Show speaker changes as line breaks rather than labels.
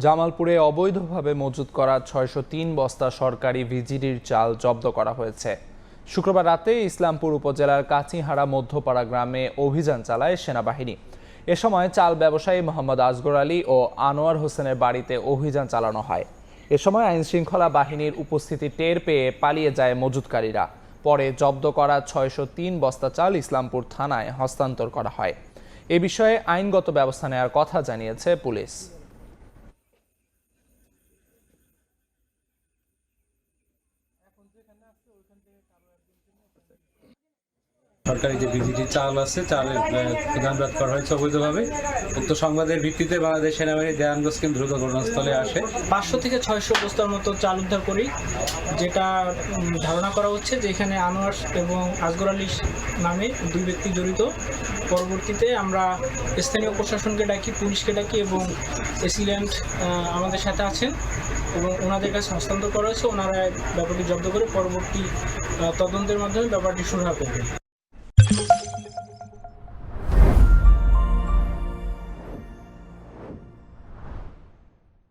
জামালপুরে অবৈধভাবে মজুত করা ছয়শো তিন বস্তা সরকারি ভিজিডির চাল জব্দ করা হয়েছে। শুক্রবার রাতে ইসলামপুর উপজেলার কাছিহারা মধ্যপাড়া গ্রামে অভিযান চালায় সেনাবাহিনী। এ সময় চাল ব্যবসায়ী মোহাম্মদ আসগর আলী ও আনোয়ার হোসেনের বাড়িতে অভিযান চালানো হয়। এ সময় আইনশৃঙ্খলা বাহিনীর উপস্থিতি টের পেয়ে পালিয়ে যায় মজুতকারীরা। পরে জব্দ করা ছয়শো তিন বস্তা চাল ইসলামপুর থানায় হস্তান্তর করা হয়। এ বিষয়ে আইনগত ব্যবস্থা নেওয়ার কথা জানিয়েছে পুলিশ।
যেখানে আসছে ওইখান থেকে কারও একজন সরকারি যে বিজিটি চাল আছে, চালের দামরাত করা হয়েছে অবৈধভাবে। উক্ত সংবাদের ভিত্তিতে বাংলাদেশ সেনাবাহিনী দেয়ানগঞ্জ দ্রুত ঘটনাস্থলে আসে।
পাঁচশো থেকে ছয়শো বস্তার মতো চাল উদ্ধার করি, যেটা ধারণা করা হচ্ছে যে এখানে আনোয়ার এবং আসগর আলী নামে দুই ব্যক্তি জড়িত। পরবর্তীতে আমরা স্থানীয় প্রশাসনকে ডাকি, পুলিশকে ডাকি এবং এসিল্যান্ড আমাদের সাথে আছেন এবং ওনাদের কাছে হস্তান্তর করা হয়েছে। ওনারা ব্যাপারটি জব্দ করে পরবর্তী তদন্তের মাধ্যমে ব্যাপারটি সুরাহা করবে